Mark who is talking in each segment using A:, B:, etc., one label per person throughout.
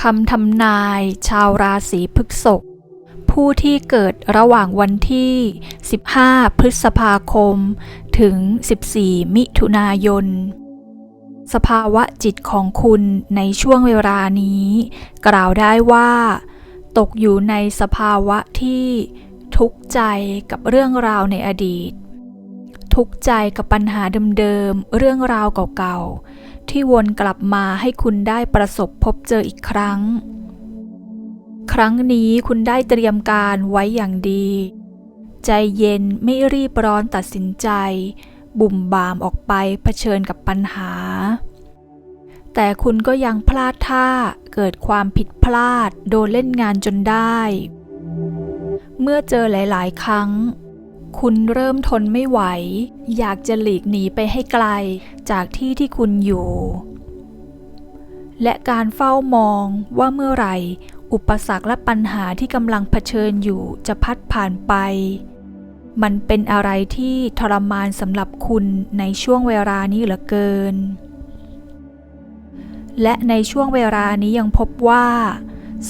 A: คำทำนายชาวราศีพฤษภผู้ที่เกิดระหว่างวันที่ 15 พฤษภาคม ถึง 14 มิถุนายน สภาวะจิตของคุณในช่วงเวลานี้ กล่าวได้ว่า ตกอยู่ในสภาวะที่ทุกข์ใจกับเรื่องราวในอดีต ทุกข์ใจกับปัญหาเดิมๆ เรื่องราวเก่าๆ ที่วนกลับมาให้คุณได้ประสบพบเจออีกครั้ง ครั้งนี้คุณได้เตรียมการไว้อย่างดี ใจเย็นไม่รีบร้อนตัดสินใจ บุ่มบามออกไปเผชิญกับปัญหา แต่คุณก็ยังพลาดท่าเกิดความผิดพลาดโดนเล่นงานจนได้ เมื่อเจอหลาย ๆ ครั้ง คุณเริ่มทนไม่ไหว อยากจะหลีกหนีไปให้ไกลจากที่ที่คุณอยู่ และการเฝ้ามองว่าเมื่อไหร่ อุปสรรคและปัญหาที่กำลังเผชิญอยู่จะพัดผ่านไป มันเป็นอะไรที่ทรมานสำหรับคุณในช่วงเวลานี้เหลือเกิน และในช่วงเวลานี้ยังพบว่า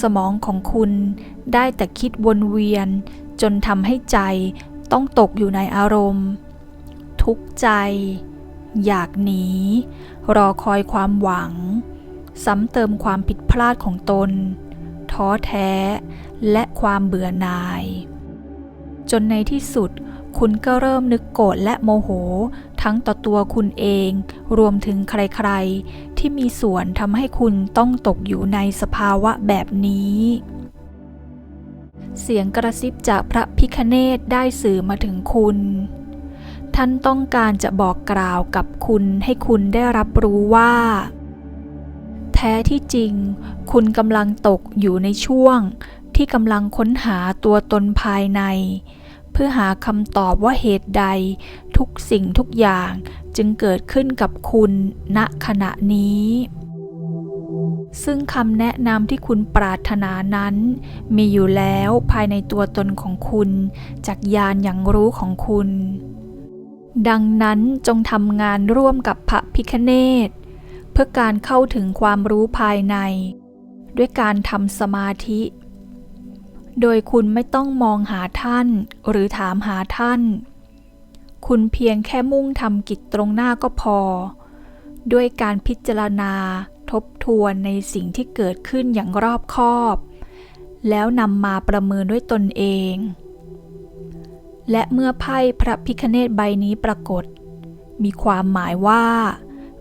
A: สมองของคุณได้แต่คิดวนเวียนจนทำให้ใจ ต้องตกอยู่ในอารมณ์ ทุกข์ใจ อยากหนี รอคอยความหวัง ซ้ำเติมความผิดพลาดของตน ท้อแท้ และความเบื่อหน่าย จนในที่สุดคุณก็เริ่มนึกโกรธและโมโห ทั้งต่อตัวคุณเอง รวมถึงใครๆ ที่มีส่วนทำให้คุณต้องตกอยู่ในสภาวะแบบนี้ เสียงกระซิบจากพระพิคเนตได้สื่อมาถึงคุณ ท่านต้องการจะบอกกล่าวกับคุณให้คุณได้รับรู้ว่า แท้ที่จริง คุณกำลังตกอยู่ในช่วง ที่กำลังค้นหาตัวตนภายใน เพื่อหาคำตอบว่าเหตุใด ทุกสิ่งทุกอย่างจึงเกิดขึ้นกับคุณณขณะนี้ ซึ่งคำแนะนำที่คุณปรารถนานั้น มีอยู่แล้วภายในตัวตนของคุณ จากยานอย่างรู้ของคุณ ดังนั้นจงทำงานร่วมกับพระพิคเนตเพื่อการเข้าถึงความรู้ภายใน ด้วยการทำสมาธิ โดยคุณไม่ต้องมองหาท่านหรือถามหาท่าน คุณเพียงแค่มุ่งทำกิจตรงหน้าก็พอ ด้วยการพิจารณา ทบทวนในสิ่งที่เกิดขึ้นอย่างรอบคอบ แล้วนำมาประเมินด้วยตนเอง และเมื่อไพ่พระพิคเนตใบนี้ปรากฏ มีความหมายว่า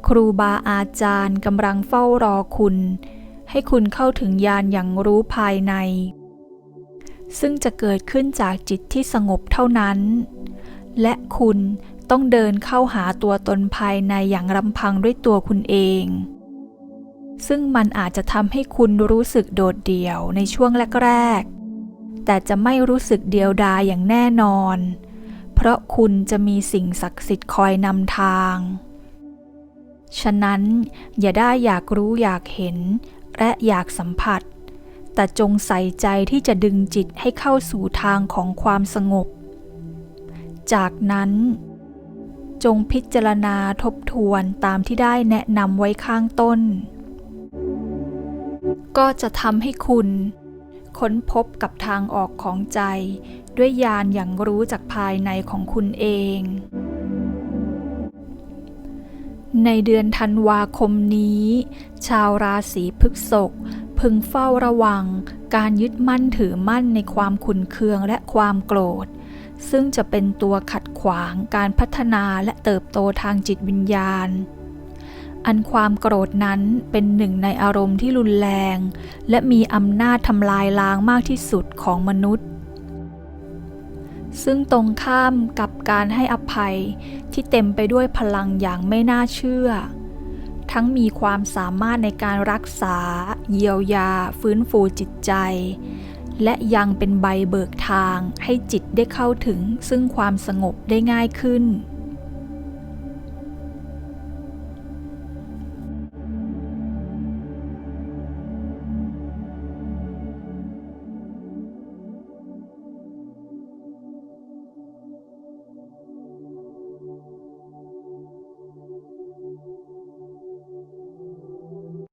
A: ครูบาอาจารย์กำลังเฝ้ารอคุณ ให้คุณเข้าถึงญาณอย่างรู้ภายใน ซึ่งจะเกิดขึ้นจากจิตที่สงบเท่านั้น และคุณต้องเดินเข้าหาตัวตนภายในอย่างลำพังด้วยตัวคุณเอง ซึ่งมันอาจจะทำให้คุณรู้สึกโดดเดี่ยวในช่วงแรกๆ แต่จะไม่รู้สึกเดียวดายอย่างแน่นอน เพราะคุณจะมีสิ่งศักดิ์สิทธิ์คอยนำทาง ฉะนั้นอย่าได้อยากรู้อยากเห็นและอยากสัมผัส แต่จงใส่ใจที่จะดึงจิตให้เข้าสู่ทางของความสงบ จากนั้นจงพิจารณาทบทวนตามที่ได้แนะนำไว้ข้างต้น ก็จะทำให้คุณ ค้นพบกับทางออกของใจ ด้วยญาณอย่างรู้จากภายในของคุณเอง ในเดือนธันวาคมนี้ ชาวราศีพฤษภพึงเฝ้าระวังการยึดมั่นถือมั่นในความขุนเคืองและความโกรธ ซึ่งจะเป็นตัวขัดขวางการพัฒนาและเติบโตทางจิตวิญญาณ อันความโกรธนั้นเป็นหนึ่งในอารมณ์ที่รุนแรง และมีอำนาจทำลายล้างมากที่สุดของมนุษย์ ซึ่งตรงข้ามกับการให้อภัยที่เต็มไปด้วยพลังอย่างไม่น่าเชื่อ ทั้งมีความสามารถในการรักษา เยียวยา ฟื้นฟูจิตใจ และยังเป็นใบเบิกทางให้จิตได้เข้าถึงซึ่งความสงบได้ง่ายขึ้น